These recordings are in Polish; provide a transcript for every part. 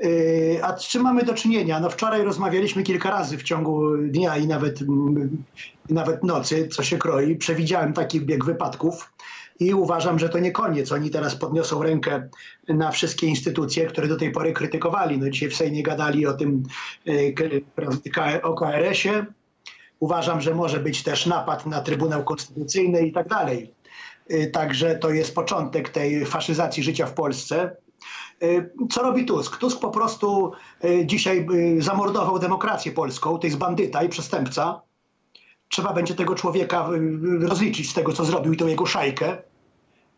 Yy, A z czym mamy do czynienia? No wczoraj rozmawialiśmy kilka razy w ciągu dnia i nawet, mm, nawet nocy, co się kroi. Przewidziałem taki bieg wypadków i uważam, że to nie koniec. Oni teraz podniosą rękę na wszystkie instytucje, które do tej pory krytykowali. No dzisiaj w Sejmie gadali o tym, yy, o KRS-ie. Uważam, że może być też napad na Trybunał Konstytucyjny i tak dalej. Y, Także to jest początek tej faszyzacji życia w Polsce. Y, Co robi Tusk? Tusk po prostu y, dzisiaj y, zamordował demokrację polską. To jest bandyta i przestępca. Trzeba będzie tego człowieka rozliczyć z tego, co zrobił i tą jego szajkę.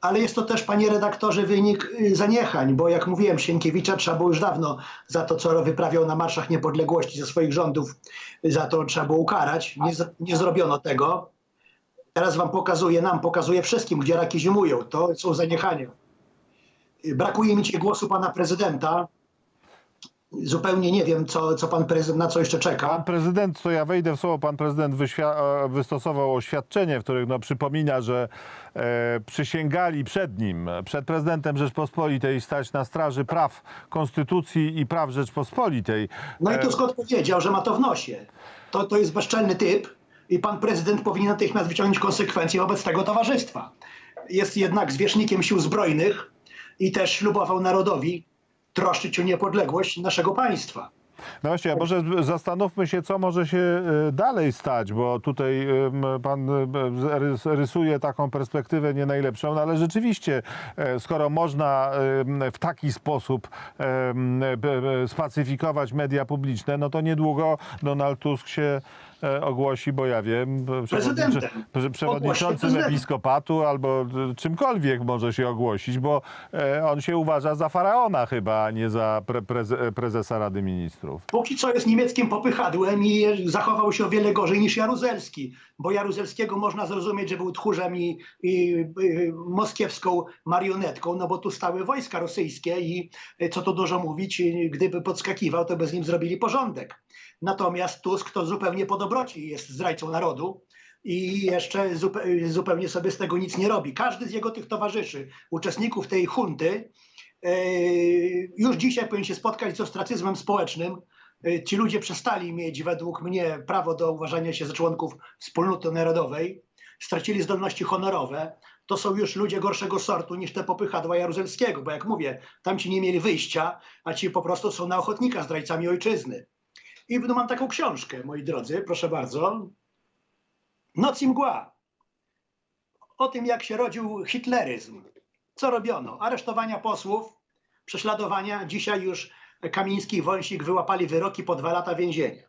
Ale jest to też, panie redaktorze, wynik zaniechań, bo jak mówiłem, Sienkiewicza trzeba było już dawno za to, co wyprawiał na marszach niepodległości ze swoich rządów, za to trzeba było ukarać. Nie, nie zrobiono tego. Teraz wam pokazuję, nam pokazuję wszystkim, gdzie raki zimują. To są zaniechania. Brakuje mi dzisiaj głosu pana prezydenta. Zupełnie nie wiem, co, co pan prezydent, na co jeszcze Pan czeka. prezydent, to ja wejdę w słowo, pan prezydent e, wystosował oświadczenie, w którym no, przypomina, że e, przysięgali przed nim, przed prezydentem Rzeczpospolitej stać na straży praw Konstytucji i praw Rzeczpospolitej. No i Tusk odpowiedział, że ma to w nosie. To, to jest bezczelny typ i pan prezydent powinien natychmiast wyciągnąć konsekwencje wobec tego towarzystwa. Jest jednak zwierzchnikiem sił zbrojnych i też ślubował narodowi troszczyć o niepodległość naszego państwa. No właśnie, a może zastanówmy się, co może się e, dalej stać, bo tutaj pan e, rys- rysuje taką perspektywę nie najlepszą, no ale rzeczywiście, e, skoro można w taki sposób spacyfikować media publiczne, no to niedługo Donald Tusk się ogłosi, bo ja wiem, Prezydentem. prze- przewodniczącym episkopatu albo e, czymkolwiek może się ogłosić, bo e, on się uważa za faraona chyba, a nie za pre, preze, prezesa Rady Ministrów. Póki co jest niemieckim popychadłem i zachował się o wiele gorzej niż Jaruzelski, bo Jaruzelskiego można zrozumieć, że był tchórzem i, i y, moskiewską marionetką, no bo tu stały wojska rosyjskie i y, co tu dużo mówić, y, gdyby podskakiwał, to by z nim zrobili porządek. Natomiast Tusk to zupełnie po dobroci jest zdrajcą narodu i jeszcze zupe- zupełnie sobie z tego nic nie robi. Każdy z jego tych towarzyszy, uczestników tej hunty, e, już dzisiaj powinien się spotkać z ostracyzmem społecznym. E, Ci ludzie przestali mieć według mnie prawo do uważania się za członków wspólnoty narodowej, stracili zdolności honorowe. To są już ludzie gorszego sortu niż te popychadła Jaruzelskiego, bo jak mówię, tamci nie mieli wyjścia, a ci po prostu są na ochotnika zdrajcami ojczyzny. I no, mam taką książkę, moi drodzy, proszę bardzo. Noc i mgła. O tym, jak się rodził hitleryzm. Co robiono? Aresztowania posłów, prześladowania. Dzisiaj już Kamiński i Wąsik wyłapali wyroki po dwa lata więzienia.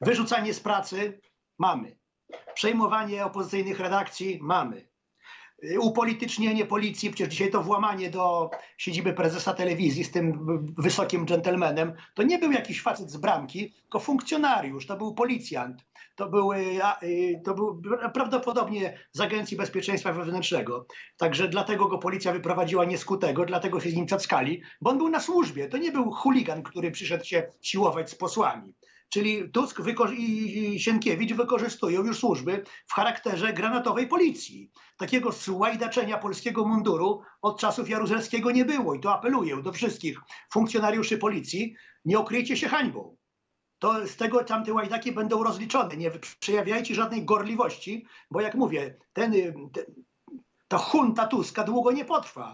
Wyrzucanie z pracy mamy. Przejmowanie opozycyjnych redakcji mamy. Y, Upolitycznienie policji, przecież dzisiaj to włamanie do siedziby prezesa telewizji z tym wysokim dżentelmenem, to nie był jakiś facet z bramki, tylko funkcjonariusz, to był policjant, to był, y, y, to był prawdopodobnie z Agencji Bezpieczeństwa Wewnętrznego. Także dlatego go policja wyprowadziła nieskutego, dlatego się z nim cackali, bo on był na służbie. To nie był chuligan, który przyszedł się siłować z posłami. Czyli Tusk i Sienkiewicz wykorzystują już służby w charakterze granatowej policji. Takiego słajdaczenia polskiego munduru od czasów Jaruzelskiego nie było i to apeluję do wszystkich funkcjonariuszy policji, nie okryjcie się hańbą. To z tego tamte łajdaki będą rozliczone. Nie przejawiajcie żadnej gorliwości, bo jak mówię, ten, y, ten, ta hunta Tuska długo nie potrwa.